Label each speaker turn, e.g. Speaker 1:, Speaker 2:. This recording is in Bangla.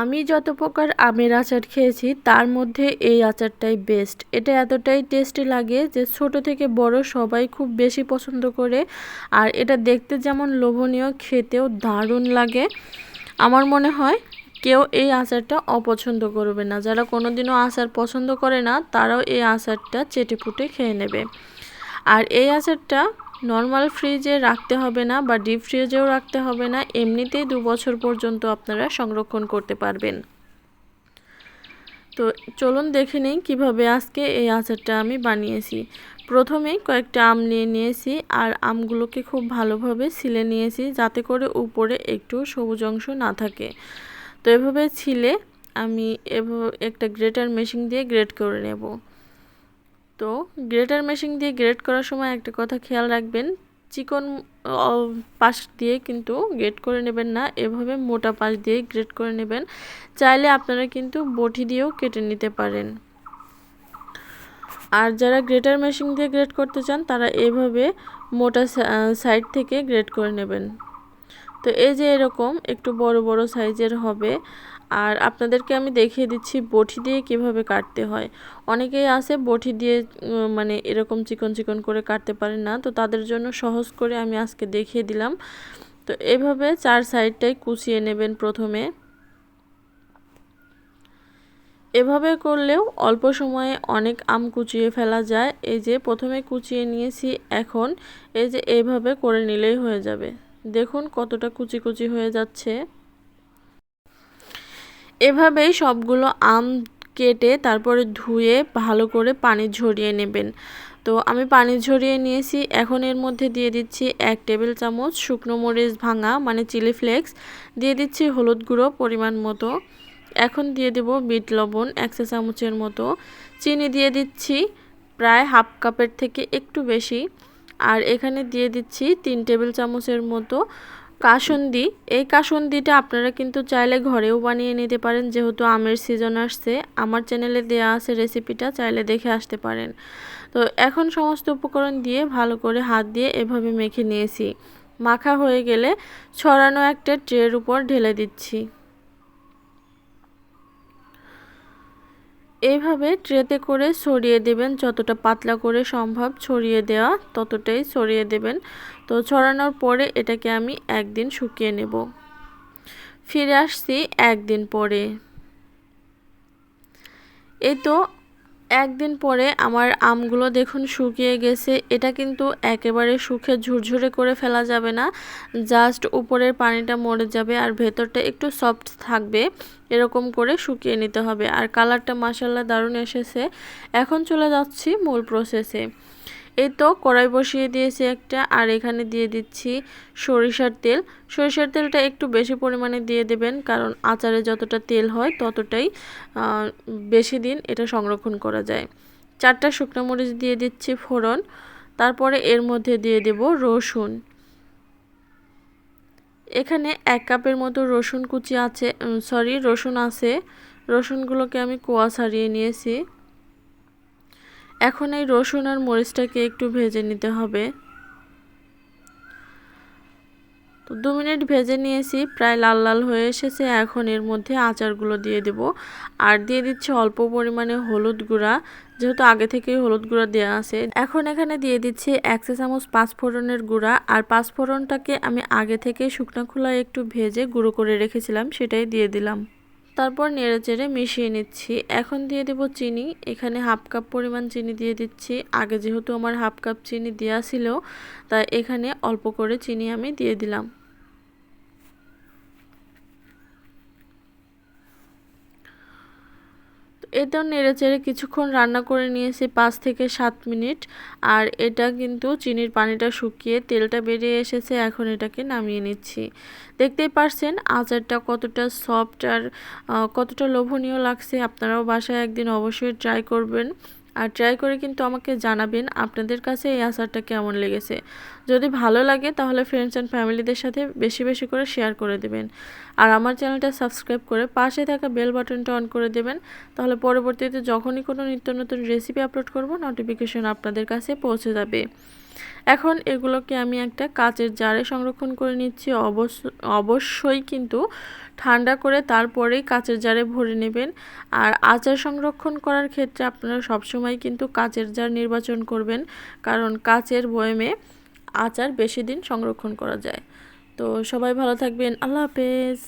Speaker 1: আমি যত প্রকার আমের আচার খেয়েছি, তার মধ্যে এই আচারটাই বেস্ট এটা এতটাই টেস্টি লাগে যে ছোট থেকে বড় সবাই খুব বেশি পছন্দ করে। আর এটা দেখতে যেমন লোভনীয়, খেতেও দারুণ লাগে। আমার মনে হয় কেউ এই আচারটা অপছন্দ করবে না। যারা কোনোদিনও আচার পছন্দ করে না, তারাও এই আচারটা চেটে পুটে খেয়ে নেবে। আর এই আচারটা নর্মাল ফ্রিজে রাখতে হবে না বা ডিপ ফ্রিজেও রাখতে হবে না, এমনিতেই দু বছর পর্যন্ত আপনারা সংরক্ষণ করতে পারবেন। তো চলুন দেখে নিই কীভাবে আজকে এই আচারটা আমি বানিয়েছি। প্রথমেই কয়েকটা আম নিয়ে নিয়েছি আর আমগুলোকে খুব ভালোভাবে ছিলে নিয়েছি যাতে করে উপরে একটু সবুজ অংশ না থাকে। তো এভাবে ছিলে আমি একটা গ্রেটার মেশিন দিয়ে গ্রেট করে নেব। তো গ্রেটার মেশিন দিয়ে গ্রেট করার সময় একটা কথা খেয়াল রাখবেন, চিকন পাশ দিয়ে কিন্তু গ্রেট করে নেবেন না, এভাবে মোটা পাশ দিয়ে গ্রেট করে নেবেন, চাইলে আপনারা কিন্তু বটি দিয়েও কেটে নিতে পারেন। আর যারা গ্রেটার মেশিন দিয়ে গ্রেট করতে চান, তারা এভাবে মোটা সাইড থেকে গ্রেট করে নেবেন। তো এই যে এরকম একটু বড় বড় সাইজের হবে আর আপনাদেরকে আমি দেখিয়ে দিচ্ছি বটি দিয়ে কীভাবে কাটতে হয়। অনেকেই আছে বটি দিয়ে মানে এরকম চিকন চিকন করে কাটতে পারেন না, তো তাদের জন্য সহজ করে আমি আজকে দেখিয়ে দিলাম। তো এভাবে চার সাইডটাই কুচিয়ে নেবেন প্রথমে। এভাবে করলেও অল্প সময়ে অনেক আম কুচিয়ে ফেলা যায়। এই যে প্রথমে কুচিয়ে নিয়েছি, এখন এই যে এইভাবে করে নিলেই হয়ে যাবে। দেখুন কতটা কুচি কুচি হয়ে যাচ্ছে। এভাবেই সবগুলো আম কেটে তারপরে ধুয়ে ভালো করে পানি ঝরিয়ে নেবেন। তো আমি পানি ঝরিয়ে নিয়েছি। এখন এর মধ্যে দিয়ে দিচ্ছি এক টেবিল চামচ শুকনো মরিচ ভাঙা মানে চিলি ফ্লেক্স। দিয়ে দিচ্ছি হলুদ গুঁড়ো পরিমাণ মতো। এখন দিয়ে দেব বিট লবণ এক চা চামচের মতো। চিনি দিয়ে দিচ্ছি প্রায় হাফ কাপের থেকে একটু বেশি। আর এখানে দিয়ে দিচ্ছি তিন টেবিল চামচের মতো কাসন্দি, এই কাসুন্দিটা আপনারা কিন্তু চাইলে ঘরেও বানিয়ে নিতে পারেন। যেহেতু আমের সিজন আসছে, আমার চ্যানেলে দেয়া আছে রেসিপিটা চাইলে দেখে আসতে পারেন। তো এখন সমস্ত উপকরণ দিয়ে ভালো করে হাত দিয়ে এভাবে মেখে নিয়েছি। মাখা হয়ে গেলে ছড়ানো একটা ট্রের উপর ঢেলে দিচ্ছি। এইভাবে ট্রেতে করে ছড়িয়ে দেবেন। যতটা পাতলা করে সম্ভব ছড়িয়ে দেওয়া, ততটাই ছড়িয়ে দেবেন। তো ছড়ানোর পরে এটাকে আমি একদিন শুকিয়ে নেব। ফিরে আসছি একদিন পরে। এই তো একদিন পরে আমার আমগুলো দেখুন শুকিয়ে গেছে। এটা কিন্তু একেবারে শুকে ঝুরঝুরে করে ফেলা যাবে না। জাস্ট উপরের পানিটা মরে যাবে আর ভেতরটা একটু সফট থাকবে। এরকম করে শুকিয়ে নিতে হবে। আর কালারটা মাসাল্লা দারুণ এসেছে। এখন চলে যাচ্ছি মূল প্রসেসে এই তো কড়াই বসিয়ে দিয়েছি একটা, আর এখানে দিয়ে দিচ্ছি সরিষার তেল। সরিষার তেলটা একটু বেশি পরিমাণে দিয়ে দেবেন, কারণ আচারে যতটা তেল হয় ততটাই বেশি দিন এটা সংরক্ষণ করা যায়। চারটা শুকনো মরিচ দিয়ে দিচ্ছি ফোড়ন, তারপরে এর মধ্যে দিয়ে দেব রসুন। এখানে এক কাপের মতো রসুন কুচি আছে সরি রসুন আছে। রসুনগুলোকে আমি কোয়া ছাড়িয়ে নিয়েছি। এখন এই রসুন আর মরিচটাকে একটু ভেজে নিতে হবে। তো দু মিনিট ভেজে নিয়েছি, প্রায় লাল লাল হয়ে এসেছে। এখন এর মধ্যে আচারগুলো দিয়ে দেব। আর দিয়ে দিচ্ছি অল্প পরিমাণে হলুদ গুঁড়া, যেহেতু আগে থেকেই হলুদ গুঁড়া দেওয়া আছে। এখন এখানে দিয়ে দিচ্ছি এক চা চামচ পাঁচফোড়নের গুঁড়া। আর পাঁচফোড়নটাকে আমি আগে থেকে শুকনো খোলায় একটু ভেজে গুঁড়ো করে রেখেছিলাম, সেটাই দিয়ে দিলাম। তারপর নেড়ে চেড়ে মিশিয়ে নিচ্ছি। এখন দিয়ে দেব চিনি। এখানে হাফ কাপ পরিমাণ চিনি দিয়ে দিচ্ছি। আগে যেহেতু আমার হাফ কাপ চিনি দেওয়া ছিল, তাই এখানে অল্প করে চিনি আমি দিয়ে দিলাম। এটা নেড়েচেড়ে কিছুক্ষণ রান্না করে নিয়েছি পাঁচ থেকে সাত মিনিট। আর এটা কিন্তু চিনির পানিটা শুকিয়ে তেলটা বেরিয়ে এসেছে, এখন এটাকে নামিয়ে নিচ্ছি। দেখতেই পারছেন আচারটা কতটা সফট আর কতটা লোভনীয় লাগছে। আপনারাও বাসায় একদিন অবশ্যই ট্রাই করবেন। আর ট্রাই করে কিন্তু আমাকে জানাবেন আপনাদের কাছে এই আচারটা কেমন লেগেছে। যদি ভালো লাগে তাহলে ফ্রেন্ডস অ্যান্ড ফ্যামিলিদের সাথে বেশি বেশি করে শেয়ার করে দেবেন। আর আমার চ্যানেলটা সাবস্ক্রাইব করে পাশে থাকা বেল বাটনটা অন করে দেবেন। তাহলে পরবর্তীতে যখনই কোনো নিত্য নতুন রেসিপি আপলোড করব নোটিফিকেশন আপনাদের কাছে পৌঁছে যাবে। এখন এগুলোকে আমি একটা কাচের জারে সংরক্ষণ করে নিচ্ছি। অবশ্য, অবশ্যই কিন্তু ঠান্ডা করে তারপরেই কাচের জারে ভরে নেবেন। আর আচার সংরক্ষণ করার ক্ষেত্রে আপনারা সবসময় কিন্তু কাচের জার নির্বাচন করবেন, কারণ কাচের বয়মে আচার বেশি দিন সংরক্ষণ করা যায়। তো সবাই ভালো থাকবেন। আল্লাহ হাফেজ।